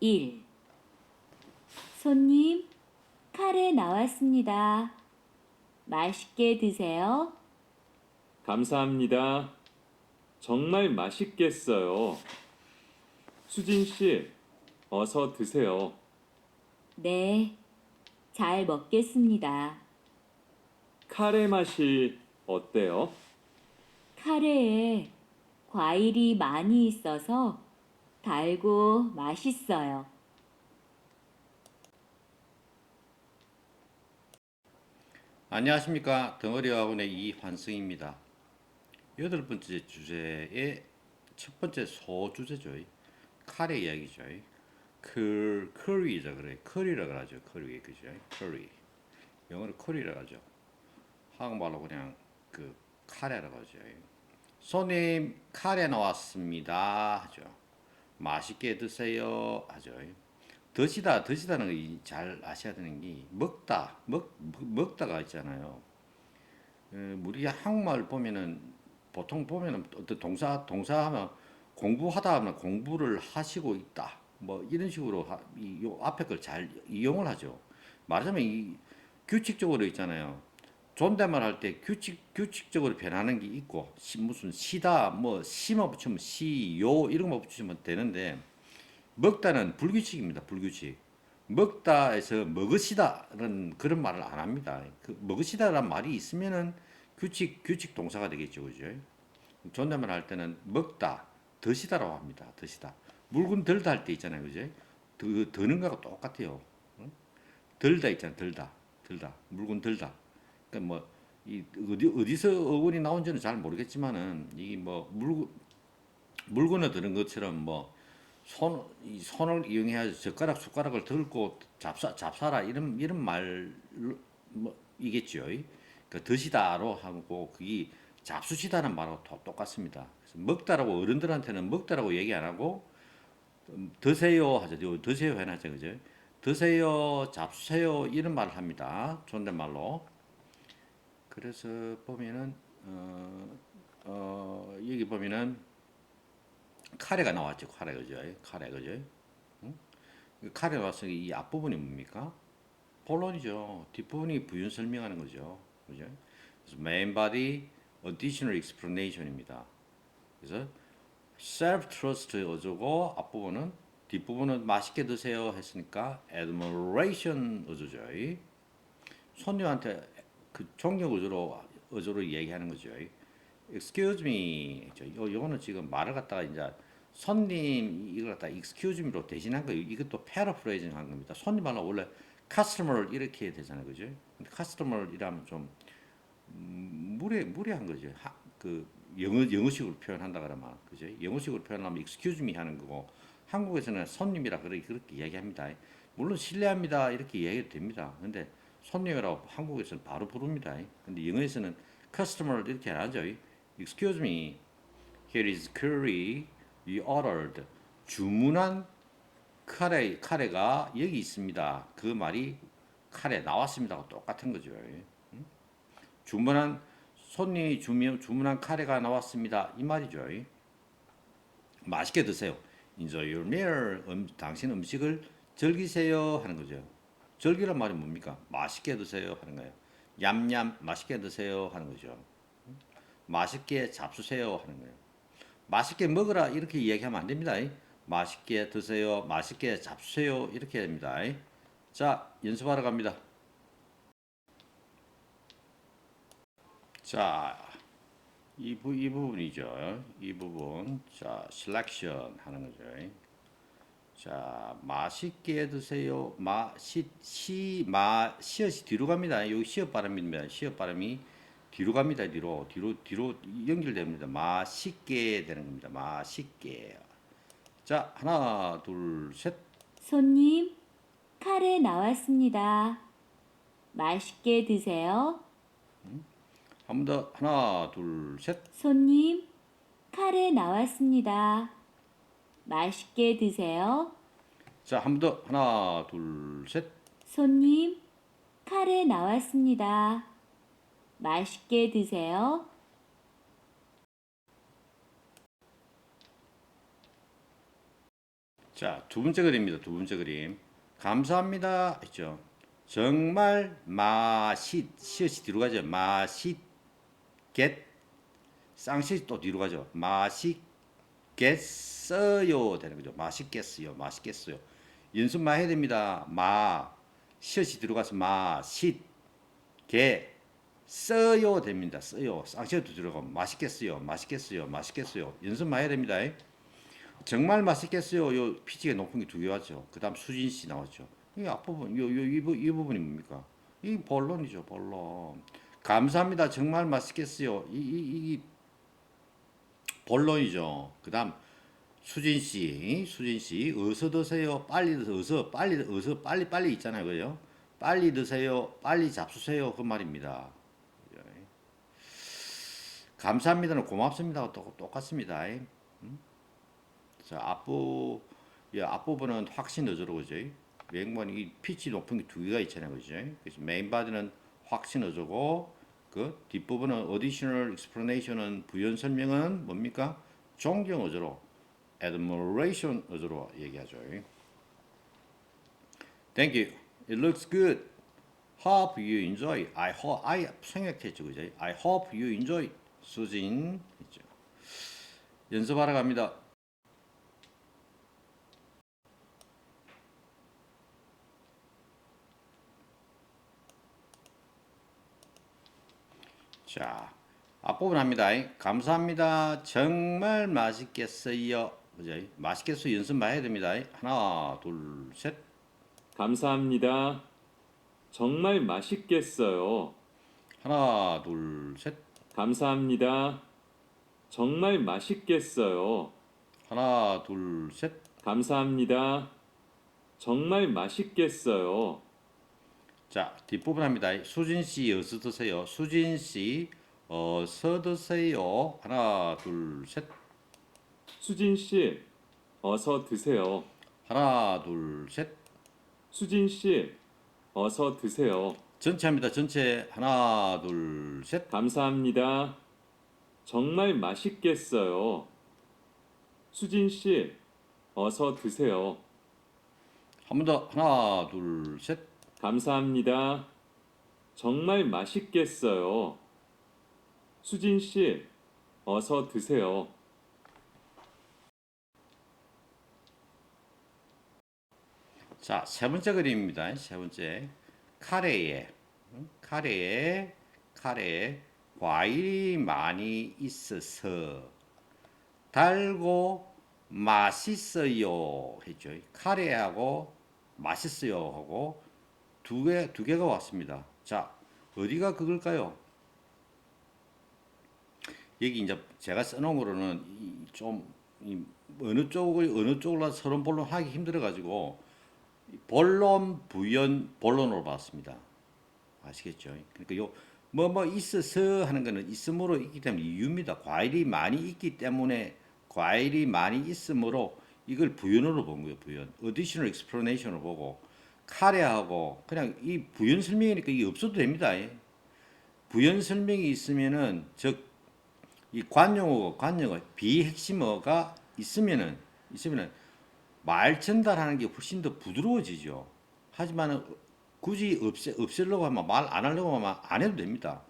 1. 손님, 카레 나왔습니다. 맛있게 드세요. 감사합니다. 정말 맛있겠어요. 수진 씨, 어서 드세요. 네, 잘 먹겠습니다. 카레 맛이 어때요? 카레에 과일이 많이 있어서 달고 맛있어요. 안녕하십니까. 덩어리학원의 이환승입니다. 여덟 번째 주제의 첫 번째 소주제죠. 카레 이야기죠. 크 커리죠. 그래. 커리라고 하죠. 커리 그죠. 커리 영어로 커리라고 하죠. 한국말로 그냥 그 카레라고 하죠. 손님 카레 나왔습니다. 하죠 맛있게 드세요 하죠 드시다 드시다는 거 잘 아셔야 되는 게 먹다 먹 먹- 먹다가 있잖아요. 어, 우리 한국말 보면은 보통 보면은 어떤 동사 동사하면 공부하다 하면 공부를 하시고 있다 뭐 이런 식으로 하, 이, 요 앞에 걸 잘 이용을 하죠. 말하자면 이 규칙적으로 있잖아요. 존댓말 할 때 규칙 규칙적으로 변하는 게 있고 시, 무슨 시다 뭐 시만 붙이면 시요 이런 거 붙이면 되는데 먹다는 불규칙입니다. 불규칙. 먹다에서 먹으시다는 그런 말을 안 합니다. 그 먹으시다라는 말이 있으면은 규칙 규칙 동사가 되겠죠, 그죠? 존댓말 할 때는 먹다, 드시다라고 합니다. 드시다. 물건 들다 할 때 있잖아요, 그죠? 드, 드는 거하고 똑같아요. 응? 들다 있잖아, 들다, 들다. 물건 들다. 그러니까 뭐 이 어디 어디서 어원이 나온지는 잘 모르겠지만은 이게 뭐 물건 물건을 드는 것처럼 뭐 손, 이 손을 이용해야 젓가락, 숟가락을 들고 잡사, 잡사라 이런 이런 말 뭐. 그 드시다로 하고 그게 잡수시다는 말하고 또 똑같습니다. 그래서 먹다라고 어른들한테는 먹다라고 얘기 안 하고 음, 드세요 하죠. 요 드세요 해놨죠, 그죠? 드세요, 잡수세요 이런 말을 합니다. 존댓말로. 그래서 보면은 어, 어, 여기 보면은 카레가 나왔죠. 카레 그죠? 카레 그죠? 응? 그 카레 나와서 이 앞부분이 뭡니까? 본론이죠. 뒷부분이 부연 설명하는 거죠. 그죠? 그래서 main body additional explanation입니다. 그래서 self trust 어조고 앞부분은 뒷부분은 맛있게 드세요 했으니까 admiration 어조죠. 손님한테 그 존경 어조로 어조로 얘기하는 거죠. excuse me. 저 요, 요거는 지금 말을 갖다가 이제 손님 이걸 갖다 excuse me로 대신한 거 이것도 paraphrasing 한 겁니다. 손님 말로 원래 customer 이렇게 되잖아요. 그죠? 근데 customer 이라면 좀 음, 무례 무례한 거죠. 하, 그 영어 영어식으로 표현한다 그러면 그죠? 영어식으로 표현하면 excuse me 하는 거고 한국에서는 손님이라 그렇게 그렇게 이야기합니다. 물론 실례합니다 이렇게 이야기도 됩니다. 근데 손님이라고 한국에서는 바로 부릅니다. 근데 영어에서는 customer 이렇게 안 하죠. Excuse me, here is curry you ordered. 주문한 카레 카레가 여기 있습니다. 그 말이 카레 나왔습니다가 똑같은 거죠. 응? 주문한 손님이 주문 주문한 카레가 나왔습니다. 이 말이죠. 맛있게 드세요. Enjoy your meal. 음, 당신 음식을 즐기세요 하는 거죠. 즐기란 말이 뭡니까? 맛있게 드세요 하는 거예요. 얌얌 맛있게 드세요 하는 거죠. 맛있게 잡수세요 하는 거예요. 맛있게 먹으라 이렇게 이야기하면 안 됩니다. 맛있게 드세요, 맛있게 잡수세요 이렇게 됩니다. 자 연습하러 갑니다. 자, 이, 부, 이 부분이죠. 이 부분. 자, selection 하는 거죠. 자, 맛있게 드세요. 마, 시, 시, 마, 시엇이 뒤로 갑니다. 여기 시엇 발음입니다. 시엇 발음이 뒤로 갑니다. 뒤로. 뒤로, 뒤로 연결됩니다. 맛있게 되는 겁니다. 맛있게. 자, 하나, 둘, 셋. 손님, 카레 나왔습니다. 맛있게 드세요. 한 번 더. 하나, 둘, 셋. 손님, 카레 나왔습니다. 맛있게 드세요. 자, 한 번 더. 하나, 둘, 셋. 손님, 카레 나왔습니다. 맛있게 드세요. 자, 두 번째 그림입니다. 두 번째 그림. 감사합니다. 했죠. 정말 시옷이 뒤로 가죠. 맛있겠 쌍시옷이 또 뒤로 가죠. 맛있겠 어요 되는 거죠. 맛있겠어요. 맛있겠어요. 연습 많이 해야 됩니다. 마 시옷이 뒤로 가서 맛있게 써요 됩니다. 써요. 쌍시옷도 들어가고 맛있겠어요. 맛있겠어요. 맛있겠어요. 연습 많이 해야 됩니다. 정말 맛있겠어요. 요 피치가 높은 게 두 개 왔죠. 그다음 수진 씨 나왔죠. 이 앞부분 요요이 이 부분이 뭡니까? 이 본론이죠. 본론. 감사합니다. 정말 맛있겠어요. 이 이 이 본론이죠. 그다음 수진 씨, 수진 씨 어서 드세요. 빨리 드세요. 어서 빨리 어서 빨리 빨리 있잖아요. 그죠? 빨리 드세요. 빨리 잡수세요. 그 말입니다. 감사합니다는 고맙습니다가 또 똑같습니다. 자, 앞부, 이 앞부분은 확신 어조로 그죠? 맹번 이 피치 높은 게 두 개가 있잖아요, 그죠? 그래서 메인 바디는 확신 어조고 그 뒷부분은 additional explanation은 부연 설명은 뭡니까? 존경 어조로 admiration 어조로 얘기하죠. Thank you. It looks good. Hope you enjoy. I hope I 생각했죠, 그죠? I hope you enjoy. 수진 있죠. 연습하러 갑니다. 자, 앞부분 합니다. 감사합니다. 정말 맛있겠어요. 그죠? 맛있겠어요. 연습 많이 해야 됩니다. 하나, 둘, 셋. 감사합니다. 정말 맛있겠어요. 하나, 둘, 셋. 감사합니다. 정말 맛있겠어요. 하나, 둘, 셋. 감사합니다. 정말 맛있겠어요. 자, 뒷부분 합니다. 수진 씨 어서 드세요. 수진 씨 어서 드세요. 하나, 둘, 셋. 수진 씨, 어서 드세요. 하나, 둘, 셋. 수진 씨, 어서 드세요. 전체 합니다. 전체 하나, 둘, 셋. 감사합니다. 정말 맛있겠어요. 수진 씨, 어서 드세요. 한 번 더. 하나, 둘, 셋. 감사합니다. 정말 맛있겠어요. 수진 씨, 어서 드세요. 자, 세 번째 그림입니다. 세 번째. 카레에, 응? 카레에, 카레에 과일이 많이 있어서 달고 맛있어요. 했죠. 카레하고 맛있어요 하고 두 개, 두 개가 왔습니다. 자, 어디가 그걸까요? 여기 이제 제가 써놓은 거로는 이- 좀, 이 어느 쪽을, 어느 쪽으로 서론 본론 하기 힘들어 가지고 본론, 부연, 본론으로 봤습니다. 아시겠죠? 그러니까 요, 뭐, 뭐, 있어서 하는 거는 있음으로 있기 때문에 이유입니다. 과일이 많이 있기 때문에 과일이 많이 있으므로 이걸 부연으로 본 거예요, 부연. additional explanation으로 보고 카레하고 그냥 이 부연 설명이니까 이게 없어도 됩니다. 예. 부연 설명이 있으면은 즉 이 관용어, 관용어, 비핵심어가 있으면은 있으면은 말 전달하는 게 훨씬 더 부드러워지죠. 하지만은 굳이 없애, 없애려고 하면 말 안 하려고 하면 안 해도 됩니다.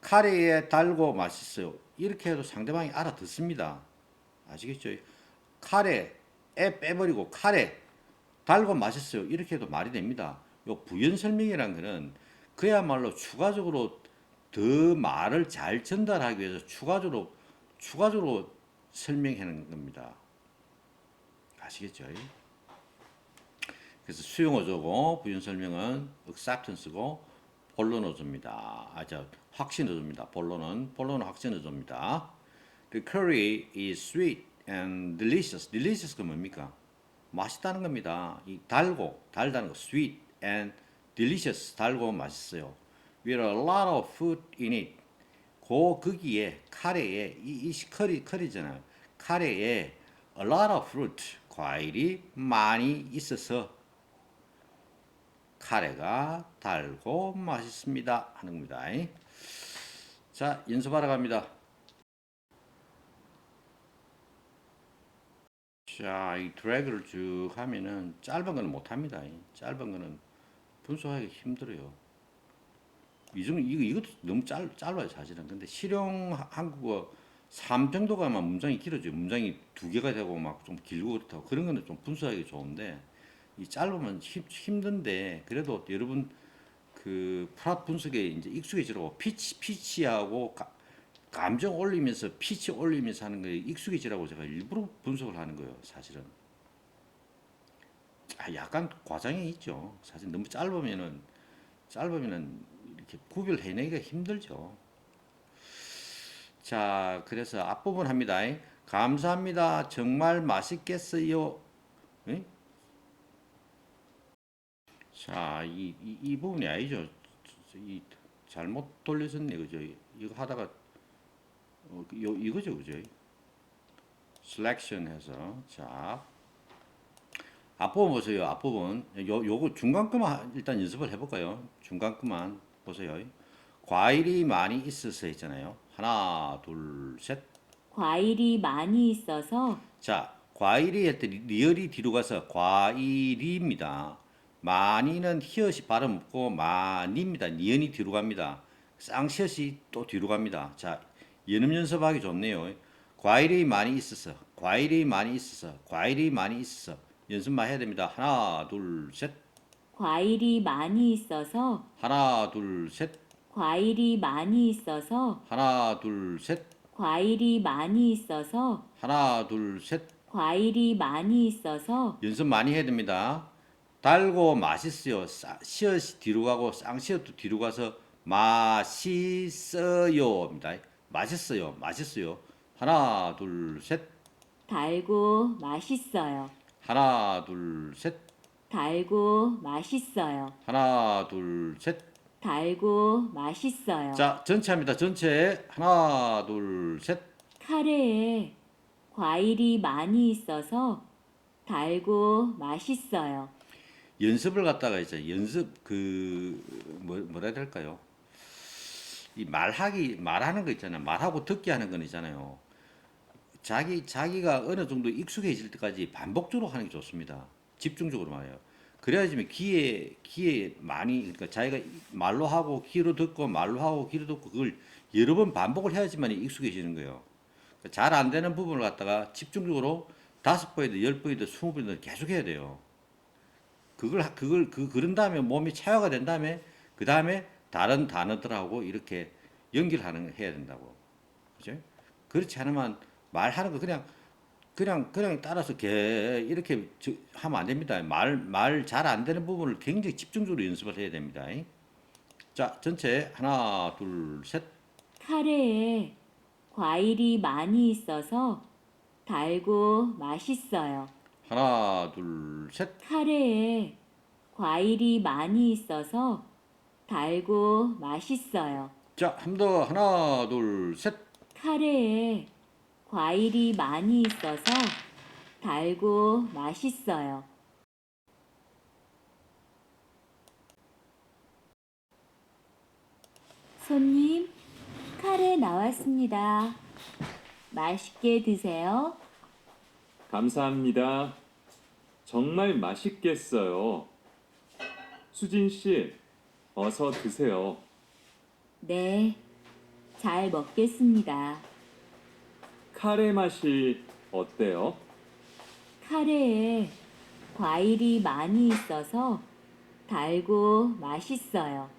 카레에 달고 맛있어요. 이렇게 해도 상대방이 알아듣습니다. 아시겠죠? 카레 에 빼버리고 카레 달고 맛있어요. 이렇게 해도 말이 됩니다. 요 부연 설명이란 거는 그야말로 추가적으로 더 말을 잘 전달하기 위해서 추가적으로 추가적으로 설명하는 겁니다. 아시겠죠? 그래서 수용어조고 부연 설명은 acceptance고 본론어조입니다. 아, 저 확신어조입니다. 본론은 본론은 확신어조입니다. The curry is sweet and delicious. delicious가 뭡니까? 맛있다는 겁니다. 이 달고 달다는 거 sweet and delicious 달고 맛있어요. With a lot of food in it. 그 거기에 카레에 이, 이 커리 커리잖아요. 카레에 a lot of fruit 과일이 많이 있어서 카레가 달고 맛있습니다 하는 겁니다. 자 연습하러 갑니다. 자, 이 드래그를 쭉 하면은 짧은 거는 못 합니다. 이 짧은 거는 분석하기 힘들어요. 이 정도 이거 이것도 너무 짧 짧아요 사실은. 근데 실용 하- 한국어 3 정도가 막 문장이 길어져요. 문장이 두 개가 되고 막 좀 길고 그렇다고 그런 거는 좀 분석하기 좋은데 이 짧으면 힘, 힘든데 그래도 여러분 그 프랍 분석에 이제 익숙해지라고 피치 피치하고 가- 감정 올리면서 피치 올리면서 하는 거에 익숙해지라고 제가 일부러 분석을 하는 거예요, 사실은. 아, 약간 과장이 있죠. 사실 너무 짧으면은 짧으면은 이렇게 구별해내기가 힘들죠. 자, 그래서 앞부분 합니다. 감사합니다. 정말 맛있겠어요. 에? 자, 이, 이, 이 부분이 아니죠. 이 잘못 돌려졌네, 그죠? 이거 하다가 어, 요, 이거죠, 그죠? 셀렉션 해서 자 앞부분 보세요. 앞부분 요 요거 중간 거만 일단 연습을 해볼까요? 중간 거만 보세요. 과일이 많이 있어서 했잖아요. 하나, 둘, 셋. 과일이 많이 있어서 자, 과일이 했더니 리얼이 뒤로 가서 과일입니다. 많이는 히읗이 발음 없고 많이입니다. 니은이 뒤로 갑니다. 쌍시옷이 또 뒤로 갑니다. 자, 연음 연습하기 좋네요. 과일이 많이 있어서, 과일이 많이 있어서, 과일이 많이 있어서 연습만 해야 됩니다. 하나, 둘, 셋. 과일이 많이 있어서 하나, 둘, 셋. 과일이 많이 있어서 하나, 둘, 셋. 과일이 많이 있어서 하나, 둘, 셋. 과일이 많이 있어서 연습 많이 해야 됩니다. 달고 맛있어요. 싸- 시옷이 뒤로 가고 쌍시옷도 뒤로 가서 맛있어요입니다. 맛있어요. 맛있어요. 하나, 둘, 셋. 달고 맛있어요. 하나, 둘, 셋. 달고 맛있어요. 하나, 둘, 셋. 달고 맛있어요. 자, 전체 합니다. 전체. 하나, 둘, 셋. 카레에 과일이 많이 있어서 달고 맛있어요. 연습을 갖다가 이제 연습 그 뭐, 뭐라 해야 될까요? 이 말하기 말하는 거 있잖아요. 말하고 듣기 하는 건 있잖아요. 자기 자기가 어느 정도 익숙해질 때까지 반복적으로 하는 게 좋습니다. 집중적으로 말해요. 그래야지 귀에 귀에 많이 그러니까 자기가 말로 하고 귀로 듣고 말로 하고 귀로 듣고 그걸 여러 번 반복을 해야지만 익숙해지는 거예요. 잘안 되는 부분을 갖다가 집중적으로 다섯 번이든 열 번이든 스무 번이든 계속 해야 돼요. 그걸 하- 그걸 그 그런 다음에 몸이 체화가 된 다음에 그 다음에 다른 단어들하고 이렇게 연결하는 해야 된다고 그죠? 그렇지 않으면 말하는 거 그냥 그냥 그냥 따라서 개 이렇게 저- 하면 안 됩니다. 말 말 잘 안 되는 부분을 굉장히 집중적으로 연습을 해야 됩니다. 자 전체 하나 둘 셋. 카레에 과일이 많이 있어서 달고 맛있어요. 하나 둘 셋. 카레에 과일이 많이 있어서 달고 맛있어요. 자 한 번 더 하나 둘 셋. 카레에 과일이 많이 있어서 달고 맛있어요. 손님, 카레 나왔습니다. 맛있게 드세요. 감사합니다. 정말 맛있겠어요. 수진 씨, 어서 드세요. 네, 잘 먹겠습니다. 카레 맛이 어때요? 카레에 과일이 많이 있어서 달고 맛있어요.